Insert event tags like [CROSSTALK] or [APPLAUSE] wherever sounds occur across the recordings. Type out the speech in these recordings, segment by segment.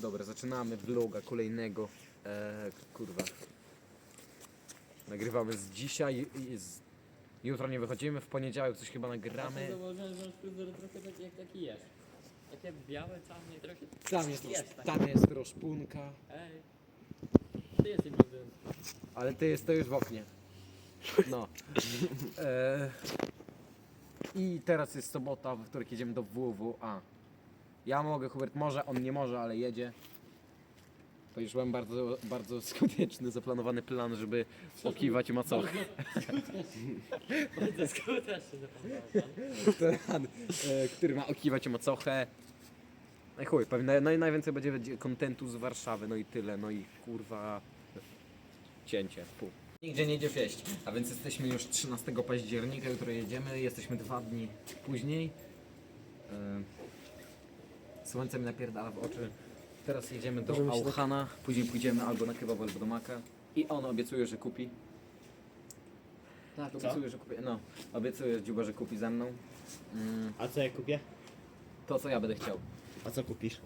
Dobra, zaczynamy vloga kolejnego. E, kurwa. Nagrywamy z dzisiaj i z... Jutro nie wychodzimy, w poniedziałek coś chyba nagramy. Zauważyłem, że masz fryzurę trochę tak jak taki jest. Takie białe, czarne i trochę... Tam jest, Jest, tak. tam jest roszpunka. Ej. Ty jesteś blondyn. Ale ty jest to już w oknie. No. E, I teraz jest sobota, w której jedziemy do WWA. Ja mogę, Hubert może, on nie może, ale jedzie. To już mam bardzo, [LAUGHS] bardzo skuteczny, zaplanowany plan, żeby okiwać macochę. Bardzo skuteczny zapomniałem. plan, e, który ma okiwać macochę. No i chuj, pewnie naj, najwięcej będzie- będzie kontentu z Warszawy, no i tyle, no i kurwa cięcie, pół. Nigdzie nie idzie wieść, a więc jesteśmy już 13 października, jutro jedziemy, jesteśmy dwa dni później. E, Słońce mi napierdala w oczy. Teraz jedziemy do Możemy się tak- Auchana, później pójdziemy albo na kebab, albo do Maka. I on obiecuje, że kupi. Tak, obiecuje, że kupi. No, obiecuje Dziuba, że kupi ze mną. Mm, A co ja kupię? to, co ja będę chciał. A co kupisz?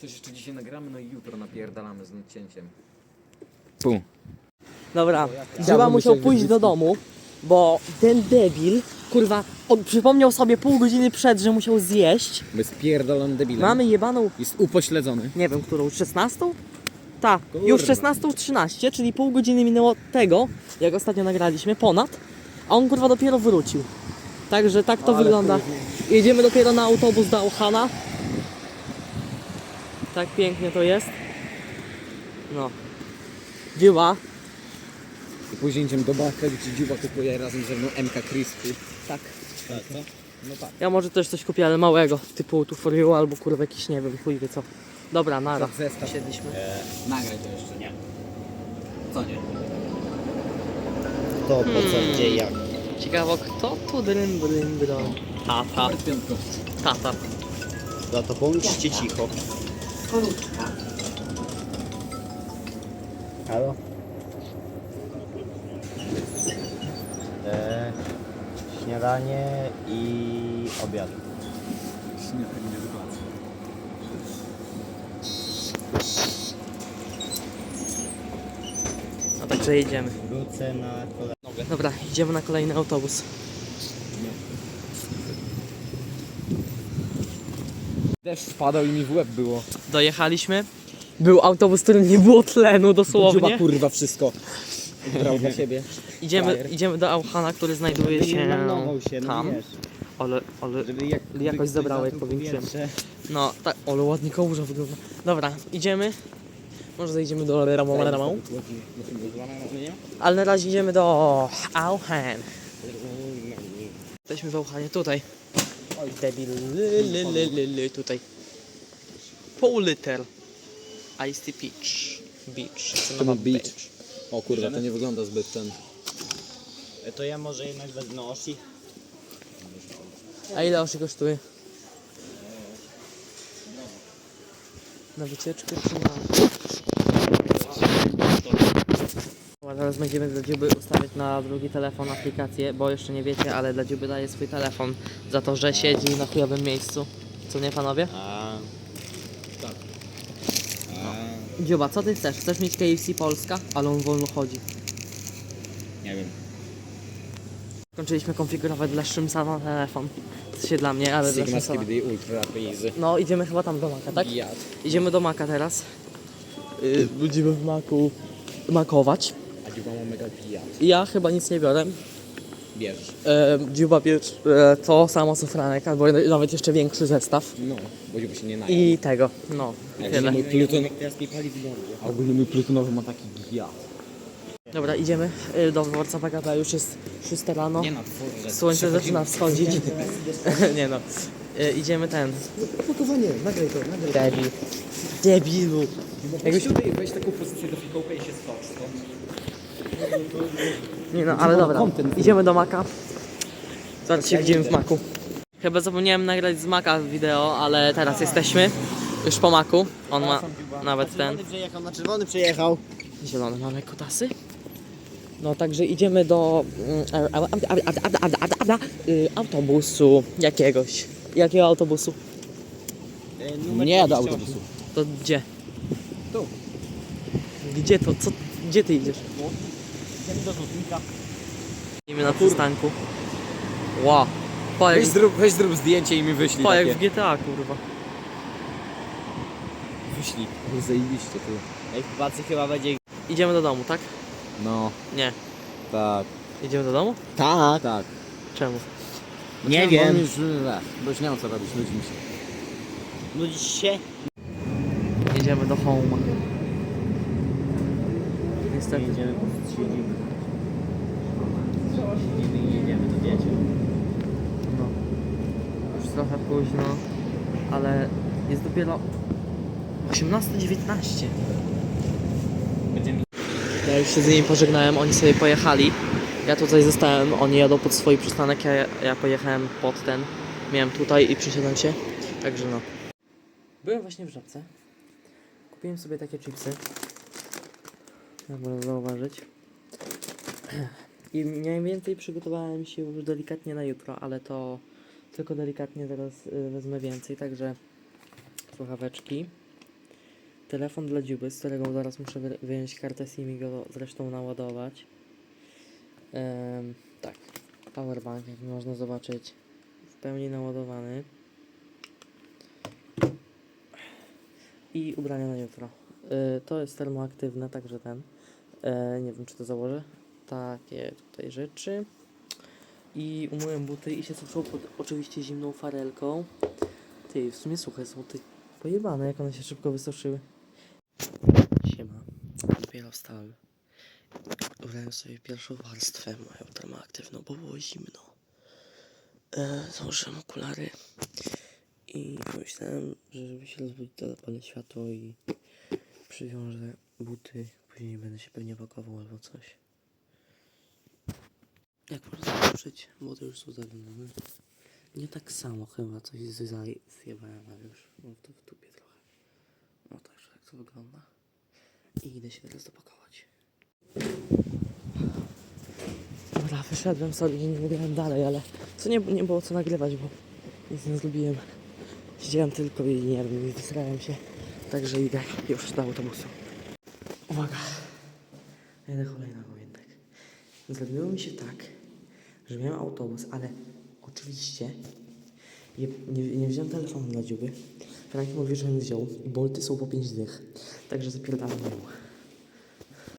Coś jeszcze dzisiaj nagramy, no i jutro napierdalamy z cięciem. Pum. Dobra, Dziuba musiał pójść do domu, bo ten debil, kurwa, on przypomniał sobie pół godziny przed, że musiał zjeść. My spierdolony debilem. Mamy jebaną, Jest upośledzony. nie wiem, którą, 16? Tak, Kurwa. już 16.13, czyli pół godziny minęło tego, jak ostatnio nagraliśmy, ponad, a on kurwa dopiero wrócił. Także tak to Ale wygląda. Jedziemy dopiero na autobus do Auchana. Tak pięknie to jest. No. Dziuba. I później idziemy do Baka, gdzie Dziuba kupuje razem ze mną MK Crispy. Tak. Tak, co? No tak. Ja może też coś kupię, ale małego, typu tu for you albo kurwa jakiś, nie wiem, chuj wie co. Dobra, nara. Tak, zestaw. Siedliśmy. Nagraj to jeszcze. Nie. Co nie? To po co, gdzie, jak? Ciekawo, kto tu dryn dryn dryn? Tata. Piątko. Tata. Za to bądźcie cicho. Halo? Śniadanie i obiad. No także jedziemy. Wrócę na kolę. Dobra, idziemy na kolejny autobus. Deszcz spadał i mi w łeb było. Dojechaliśmy. Był autobus, w którym nie było tlenu Dziuba dosłownie. kurwa wszystko. Brał dla siebie. Idziemy, frajer. idziemy do Auchana, który znajduje się się, no tam. wiesz. Ale, ale, Żeby jak, Jakoś ktoś zabrałeś, zatruł powiększyłem. powietrze. no tak, ale ładnie kołurza wygląda. Dobra, idziemy. Może zejdziemy do Ramą Ramą. Ale na razie idziemy do Auchan. Jesteśmy w Auchanie, tutaj. Oj, debil. Ly, ly, ly, ly, ly, tutaj. Pół liter. Tea peach. Beach. Czemu beach? O kurwa, to nie wygląda zbyt ten. E, To ja może jednak wezmę osi. A ile oszy kosztuje? Na wycieczkę czy na... Dobra, Teraz będziemy dla Dziuby ustawiać na drugi telefon aplikację, bo jeszcze nie wiecie, ale dla Dziuby daje swój telefon za to, że siedzi na chujowym miejscu. Co nie panowie? A. Tak. A. Dziuba, co ty chcesz? Chcesz mieć KFC Polska? Ale on wolno chodzi. Nie wiem. Skończyliśmy konfigurować dla Szymsa na telefon. To się dla mnie, ale dla Sigma Szymsa. Skibidi Ultra Easy. No, idziemy chyba tam do Maka, tak? Jad. Idziemy do Maka teraz. Yy, będziemy w Maku makować. A Dziuba ma mega pijat. Ja chyba nic nie biorę. Bierzesz. E, Dziuba bierz e, to samo co Franek, albo nawet jeszcze większy zestaw. No, bo Dziuba się nie naje. I tego, no, tyle. mój Pluton... Teraz mi pali w gardle. A ogólnie mój plutonowy ma taki jad. Dobra, idziemy e, do dworca PKP, już jest 6 rano. Nie na dworze. Słońce zaczyna wschodzić. [LAUGHS] nie no. E, idziemy ten. Pakowanie, nagraj to, nagraj Debil. Debilu. Jakbyś tutaj weź taką pozycję do fikołka i się skocz stąd. Nie no, ale dobra. Idziemy do Maka. Zaraz się widzimy w Maku. Chyba zapomniałem nagrać z Maka wideo, ale teraz jesteśmy już po Maku. On ma nawet ten. Czerwony przejechał, na czerwony przejechał. Zielone mamy kutasy. No także idziemy do mm, a- a- a- a- a- a- a- a- y, autobusu jakiegoś. Jakiego autobusu? E, numer Nie do 28. autobusu. To gdzie? Tu. Gdzie to? Co? Gdzie ty idziesz? Idziemy do Złotnika. Idziemy na przystanku. Ła. Pa jak, Weź zrób, weź zrób zdjęcie i mi wyślij pa jak takie. w GTA kurwa. Wyślij. No zajebiście tu. Ej, chłopacy chyba będzie... Idziemy do domu, tak? No, Nie. tak. Idziemy do domu? Tak. Tak. Czemu? Nie Bo wiem. Już, e, bo już nie mam co robić, nudzi mi się. Nudzisz się? Jedziemy do home. Niestety. Jedziemy po siedzimy. Siedzimy i jedziemy do dzieci. No. Już trochę późno, ale jest dopiero 18.19. Będziemy... Ja już się z nimi pożegnałem, oni sobie pojechali. Ja tutaj zostałem, oni jadą pod swój przystanek, ja, ja pojechałem pod ten. Miałem tutaj i przysiadłem się. Także no. Byłem właśnie w żabce. Kupiłem sobie takie chipsy. Jak można zauważyć. I mniej więcej przygotowałem się już delikatnie na jutro, ale to tylko delikatnie teraz y, wezmę więcej, także słuchaweczki. Telefon dla dziuby, z którego zaraz muszę wy- wyjąć kartę SIM i go zresztą naładować. Em, tak, powerbank, jak można zobaczyć, w pełni naładowany. I ubrania na jutro. Y, to jest termoaktywne, także ten. E, nie wiem, czy to założę. Takie tutaj rzeczy. I umyłem buty i się cofnął pod oczywiście zimną farelką. Ty, w sumie suche są ty. Pojebane, jak one się szybko wysuszyły. Siema. Dopiero wstałem. Ubrałem sobie pierwszą warstwę moją termoaktywną, bo było zimno. E, założyłem okulary i myślałem, że żeby się rozbudzić to zapalę światło i przywiążę buty. Później będę się pewnie pakował albo coś. Jak można zobaczyć, buty już są zawinone. Nie tak samo chyba coś zjebałem, ale już mam to w dupie trochę. No także tak to wygląda. I idę się teraz dopakować. Dobra, wyszedłem sobie i nie nagrałem dalej, ale co nie, nie było co nagrywać, bo nic nie zrobiłem. Siedziałem tylko i nie wiem, wysrałem się. Także idę już do autobusu. Uwaga. Jedę kolejnego jednak. Zrobiło mi się tak, że miałem autobus, ale oczywiście nie, nie, nie wziąłem telefonu dla dziuby. Frank mówi, że bym wziął i bolty są po 5 dych. Także zapierdalam ją.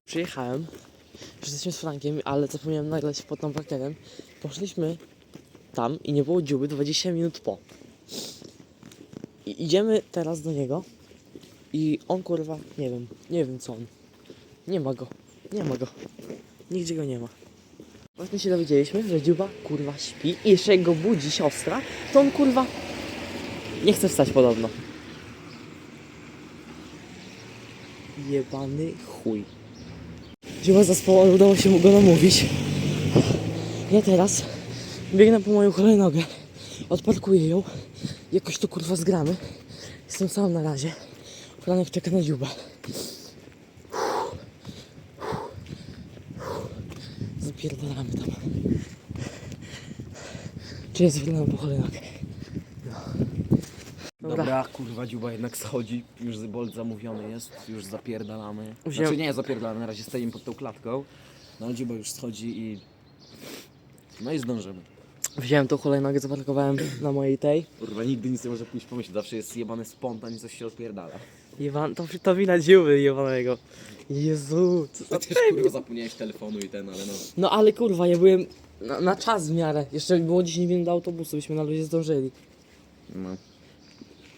Przyjechałem, jesteśmy z Frankiem, ale zapomniałem nagrać pod tą parkerem. Poszliśmy tam i nie było dziuby 20 minut po. I idziemy teraz do niego i on kurwa, nie wiem, nie wiem co on. Nie ma go, nie ma go. Nigdzie go nie ma. Właśnie się dowiedzieliśmy, że dziuba kurwa śpi i jeszcze go budzi siostra, to on kurwa nie chce wstać podobno. Jebany chuj. Dziuba zaspał, ale udało się mu go namówić. Ja teraz biegnę po moją hulajnogę, odparkuję ją, jakoś to kurwa zgramy. Jestem sam na razie. Franek czeka na dziuba. Zapierdalamy tam. Czy jest wyglądam po? No. Dobra. kurwa, dziuba jednak schodzi. Już bolt zamówiony jest, już zapierdalamy. Wziąłem- Znaczy nie zapierdalamy, na razie stoimy pod tą klatką. No dziuba już schodzi i... No i zdążymy. Wziąłem tą hulajnogę, zaparkowałem na mojej tej. Kurwa, nigdy nic nie może pójść pomyśleć, zawsze jest jebany spontan i coś się odpierdala. Jeban, to, to wina dziuby jebanego. Jezu, co za Chociaż kurwa zapomniałeś telefonu i ten, ale no... No ale kurwa, ja byłem na, na czas w miarę. Jeszcze było 10 minut do autobusu, byśmy na luzie zdążyli. no.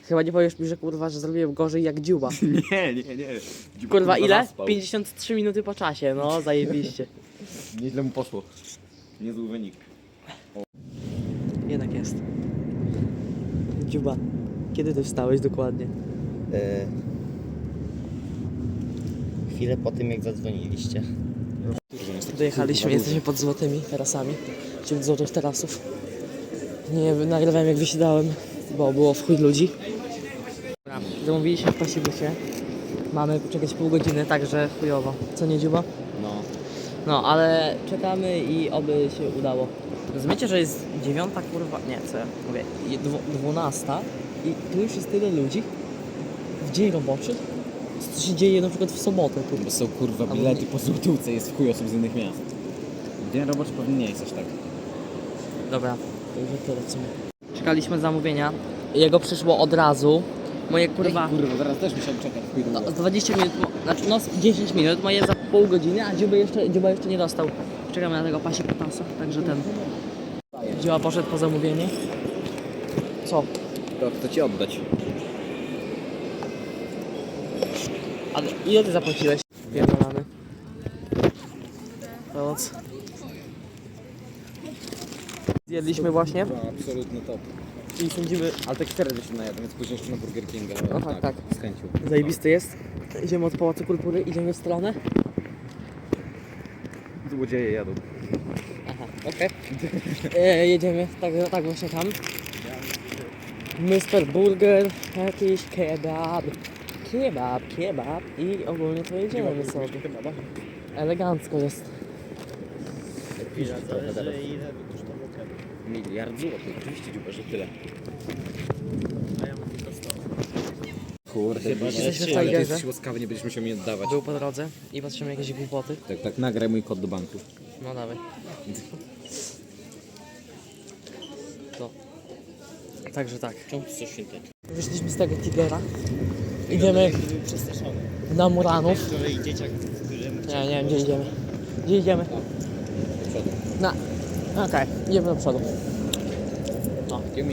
Chyba nie powiesz mi, że kurwa, że zrobiłem gorzej jak dziuba. [LAUGHS] Nie, nie, nie. Kurwa, ile? zaspał. 53 minuty po czasie, no [LAUGHS] zajebiście. Nieźle mu poszło. Niezły wynik. Jednak jest. Dziuba, kiedy ty wstałeś dokładnie? Chwilę po tym, jak zadzwoniliście. Dojechaliśmy, jesteśmy pod złotymi terasami. Wśród złotych terasów. Nie nagrywałem jak wysiadałem, bo było w chuj ludzi. Zamówiliśmy w pasibysie. Mamy poczekać pół godziny, także chujowo. Co nie dziuba? No. No, ale czekamy i oby się udało. Rozumiecie, że jest dziewiąta kurwa, nie, co ja mówię, dwu- dwunasta i tu już jest tyle ludzi. W Dzień roboczy? Co się dzieje na przykład w sobotę tu? Bo są kurwa bilety po złotówce, jest w chuj osób z innych miast. Dzień roboczy pewnie nie jest aż tak. Dobra, to już tyle w sumie. Czekaliśmy zamówienia. Jego przyszło od razu. Moje kurwa. Kurwa, teraz też musiałem czekać w chuj No, długo. z 20 minut, mo- znaczy no z 10 minut, moje za pół godziny, a Dziuba jeszcze, Dziuba jeszcze nie dostał. Czekamy na tego pasie Patasa, także ten. Dziuba poszedł po zamówienie. Co? To chcę ci oddać. Ale ile ty zapłaciłeś? Pierdolany. Pomoc. Zjedliśmy właśnie Absolutny top. i sądzimy, Ale tak cztery się najadłem, więc później jeszcze na Burger Kinga. ale Aha, tak. Z chęcią. zajebisty jest. Idziemy od Pałacu Kultury, idziemy w stronę. Złodzieje jadą. Aha, okej. E, jedziemy, tak, tak właśnie tam. Mr. Burger, jakiś kebab. Kebab, kebab i ogólnie to jedziemy sobie. Elegancko jest. Miliard złotych, oczywiście dziuba, że tyle. Kurde, Jesteśmy w ale ty Tigerze. jesteś łaskawy, nie będziesz musiał mi oddawać. Był po drodze i patrzymy jakieś głupoty. Tak, tak, nagraj mój kod do banku. No dawaj. To. Także tak. Czemu coś się tak? Wyszliśmy z tego Tigera. Idziemy na Muranów. Nie, nie wiem gdzie idziemy. Gdzie idziemy? Na. Okej, idziemy do przodu. Się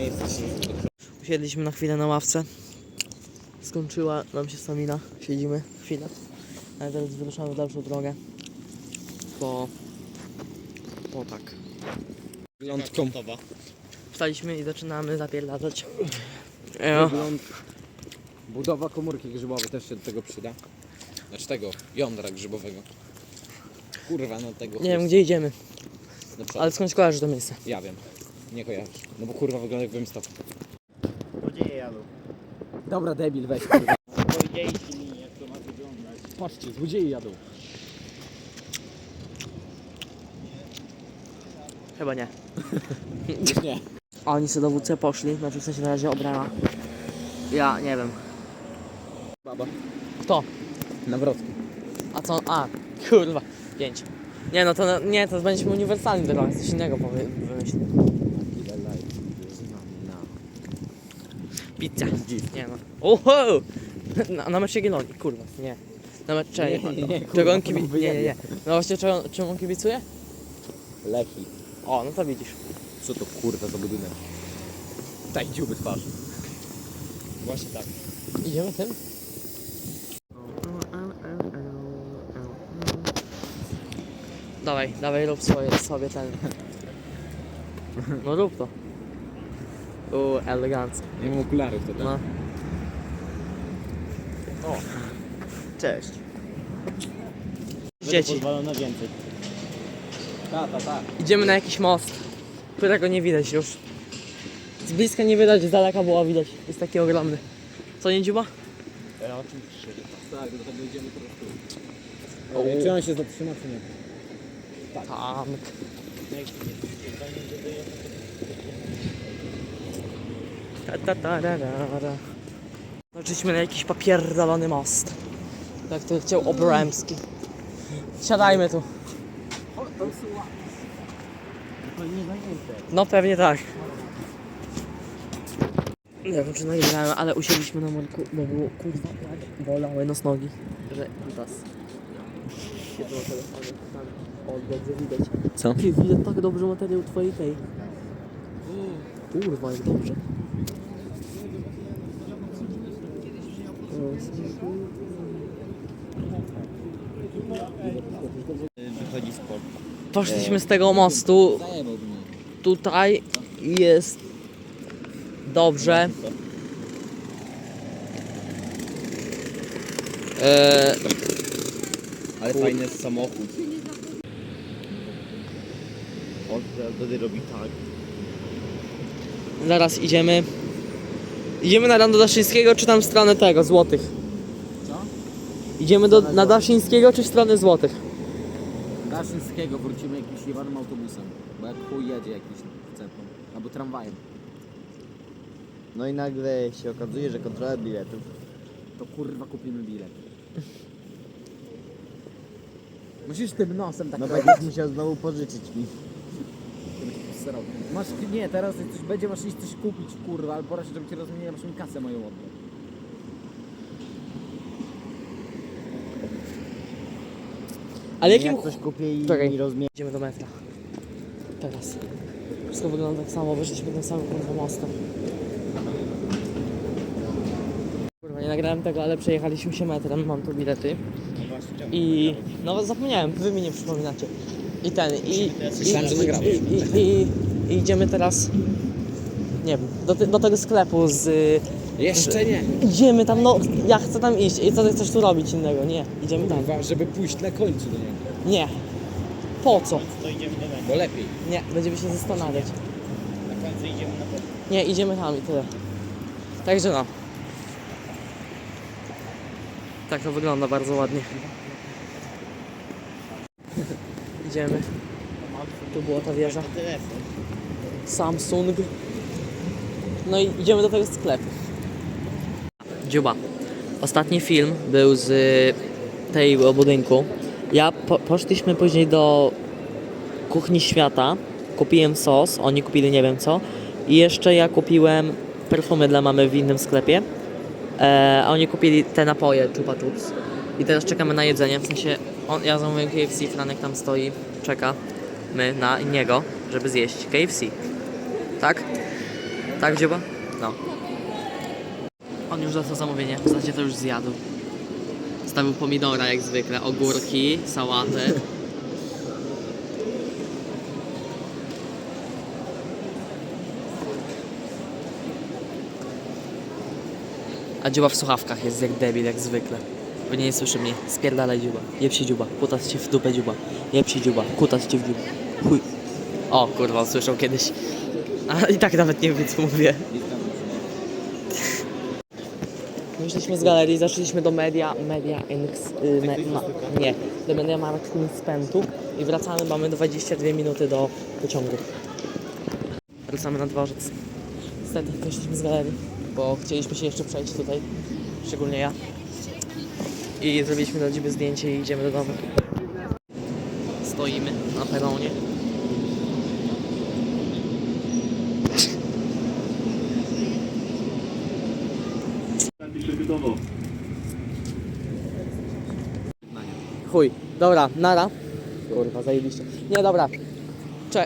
Usiedliśmy na chwilę na ławce. Skończyła nam się stamina. Siedzimy chwilę. Ale teraz wyruszamy w dalszą drogę. Bo... Bo tak. Wyglądką. Wstaliśmy i zaczynamy zapierdalać. Wygląd. Budowa komórki grzybowej też się do tego przyda. Znaczy tego, jądra grzybowego. Kurwa, no tego. Nie wiem gdzie idziemy, No ale skąd kojarzysz to miejsce? Ja wiem. Nie kojarzysz. No bo kurwa wygląda jak wymstop. Złodzieje jadą. Dobra, debil, weź kurwa. Powiedzieliście mi jak to ma wyglądać. Patrzcie, złodzieje jadą. Chyba nie. [LAUGHS] Nie. A oni sobie do WC poszli, znaczy w sensie na razie obrana. Ja nie wiem. Baba. Kto? Nawrotki. A co? A, kurwa. Pięć. Nie no to nie, to będziemy uniwersalni droga, coś innego powie, wymyśl. Ile live z nami na... Pizza. Nie no. Oho! Na, na mecz Jagiellonii, kurwa, nie. Na mecz? Nie, nie, nie, kurwa, Czego on kibi... nam Nie, nie, nie. No właśnie czego, czemu on kibicuje? Leki. O, no to widzisz. Co to kurwa za budynek? Daj dziuby twarz. Właśnie tak. Idziemy tym? Dawaj, dawaj rób swoje, sobie ten. No rób to. U, elegancko. Nie mam okularów to tak. No. Cześć. Dzieci. Więcej. Ta, ta, ta. Idziemy na jakiś most, którego nie widać już. Z bliska nie widać, z daleka było widać. Jest taki ogromny. Co nie dziuba? Ja oczywiście. Tak, do tego idziemy teraz tu. Czy on się zatrzyma, czy nie? Tam. Ta, ta, ta, ra, ra, ra. Zobaczyliśmy na jakiś papierdolony most. Jak to chciał Obremski. Siadajmy tu. No pewnie tak. Nie wiem czy nagrałem, ale usiedliśmy na morku, bo było kurwa tak bolały nas nogi, że na telefonie, tam, o dobrze widać. Co? Ty, widać tak dobrze materiał twojej tej. Kurwa, jak dobrze. Wychodzi sport. Poszliśmy z tego mostu. Tutaj jest dobrze. Eee, Ale fajny jest samochód. On wtedy robi tak. zaraz idziemy. Idziemy na Rando Daszyńskiego, czy tam w stronę tego, Złotych? Co? Idziemy do, na Daszyńskiego, czy w stronę Złotych? Daszyńskiego wrócimy jakimś jebanym autobusem. Bo jak chuj jedzie jakiś w centrum. Albo tramwajem. No i nagle się okazuje, że kontrola biletów to kurwa kupimy bilet. Musisz tym nosem tak No robić. będziesz musiał znowu pożyczyć mi. Serowy. Masz, nie, teraz jak coś będzie, masz iść coś kupić, kurwa, pora się, żeby ci rozmieniła, masz mi kasę moją oddać. Ale jakim... Jak coś kupię i, Czekaj. i rozmienię. Idziemy do metra. Teraz. Wszystko wygląda tak samo, wyszliśmy tym samym kurwa mostem. Kurwa, nie nagrałem tego, ale przejechaliśmy się metrem, mam tu bilety. I no zapomniałem, wy mi nie przypominacie. I ten, i, i, Myślałem, że nagrałeś. i, i, i, i idziemy teraz, nie wiem, do, te- do tego sklepu z... Jeszcze nie. Idziemy tam, no ja chcę tam iść. I co ty chcesz tu robić innego? Nie, idziemy tam. Kurwa, żeby pójść na końcu do niego. Nie. Po co? Bo lepiej. Nie, będziemy się zastanawiać. Na końcu idziemy na to. Nie, idziemy tam i tyle. Także no. Tak to wygląda bardzo ładnie. Idziemy. Tu była ta wieża. Samsung. No i idziemy do tego sklepu. Dziuba. Ostatni film był z tego budynku. Ja po, poszliśmy później do kuchni świata. Kupiłem sos, oni kupili nie wiem co. I jeszcze ja kupiłem perfumy dla mamy w innym sklepie. E, a oni kupili te napoje Chupa Chups. I teraz czekamy na jedzenie. W sensie, on, ja zamówiłem KFC, Franek tam stoi, czeka. My na niego, żeby zjeść KFC. Tak? Tak, Dziuba? No. On już dostał zamówienie, w zasadzie to już zjadł. Stawił pomidora jak zwykle, ogórki, sałatę. A dziuba w słuchawkach jest jak debil, jak zwykle. Bo nie słyszy mnie. Spierdalaj dziuba. Jeb się dziuba. Kutas cię w dupę dziuba. Jeb się dziuba. Kutas cię w dziuba. Chuj. O kurwa, usłyszał kiedyś. A i tak nawet nie wiem co mówię. Wyszliśmy z galerii, zaszliśmy do Media, Media Inks, y, me, ma, nie, do Media Markt Inspentu i wracamy, mamy 22 minuty do pociągu. Wracamy na dworzec. Niestety wyszliśmy z galerii, bo chcieliśmy się jeszcze przejść tutaj, szczególnie ja. I zrobiliśmy dla ciebie zdjęcie i idziemy do domu. Stoimy na peronie. Chuj, dobra, nara. Kurwa, zajebiście. Nie, dobra. Cze